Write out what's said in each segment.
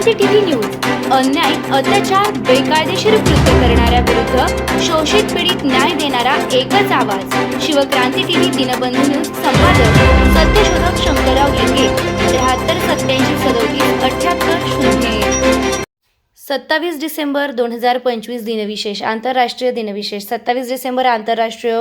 Shivkranti TV news. अन्याय अत्याचार बेकायदेशीर कृत्य करणाऱ्या विरुद्ध शोषित पीडित न्याय देणारा एकच आवाज. शिवक्रांती टीव्ही दिनबंधू न्यूज संपादक सत्यशोधक शंकरराव लिंगे त्र्याहत्तर सत्याऐंशी सदोतीस अठ्याहत्तर शून्य सत्तावीस डिसेंबर दोन हजार पंचवीस दिनविशेष आंतरराष्ट्रीय दिनविशेष. सत्तावीस डिसेंबर आंतरराष्ट्रीय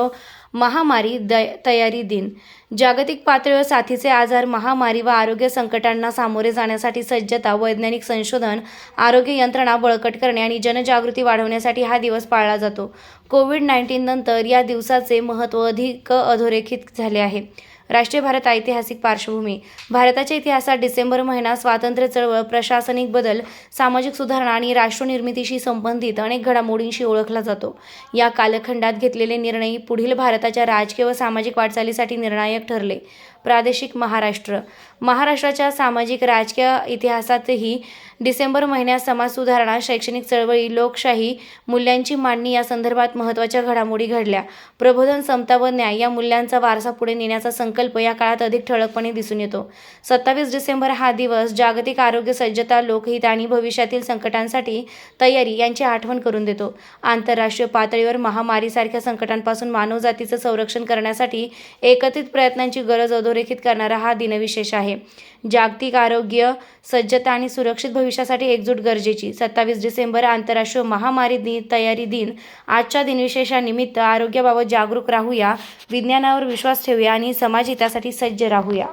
महामारी द तयारी दिन. जागतिक पातळीवर साथीचे आजार महामारी व आरोग्य संकटांना सामोरे जाण्यासाठी सज्जता वैज्ञानिक संशोधन आरोग्य यंत्रणा बळकट करणे आणि जनजागृती वाढवण्यासाठी हा दिवस पाळला जातो. कोविड नाईन्टीन नंतर या दिवसाचे महत्त्व अधिक अधोरेखित झाले आहे. राष्ट्रीय भारत ऐतिहासिक पार्श्वभूमी. भारताच्या इतिहासात डिसेंबर महिना स्वातंत्र्य चळवळ प्रशासनिक बदल सामाजिक सुधारणा आणि राष्ट्रनिर्मितीशी संबंधित अनेक घडामोडींशी ओळखला जातो. या कालखंडात घेतलेले निर्णय पुढील भारताच्या राजकीय व सामाजिक वाटचालीसाठी निर्णायक ठरले. प्रादेशिक महाराष्ट्र. महाराष्ट्राच्या सामाजिक राजकीय इतिहासातही डिसेंबर महिन्यात समाज सुधारणा शैक्षणिक चळवळी लोकशाही मूल्यांची मांडणी या संदर्भात महत्त्वाच्या घडामोडी घडल्या. प्रबोधन समता व न्याय या मूल्यांचा वारसा पुढे नेण्याचा संकल्प या काळात अधिक ठळकपणे दिसून येतो. सत्तावीस डिसेंबर हा दिवस जागतिक आरोग्य सज्जता लोकहित आणि भविष्यातील संकटांसाठी तयारी यांची आठवण करून देतो. आंतरराष्ट्रीय पातळीवर महामारीसारख्या संकटांपासून मानवजातीचं संरक्षण करण्यासाठी एकत्रित प्रयत्नांची गरज अधोरेखित करणारा हा दिनविशेष आहे. जागतिक आरोग्य सज्जता आणि सुरक्षित भविष्यासाठी एकजूट गरजेची. सत्तावीस डिसेंबर आंतरराष्ट्रीय महामारी दिन तयारी दिन. आजच्या दिनविशेषानिमित्त आरोग्याबाबत जागरूक राहूया विज्ञानावर विश्वास ठेवूया आणि समाज हितासाठी सज्ज राहूया.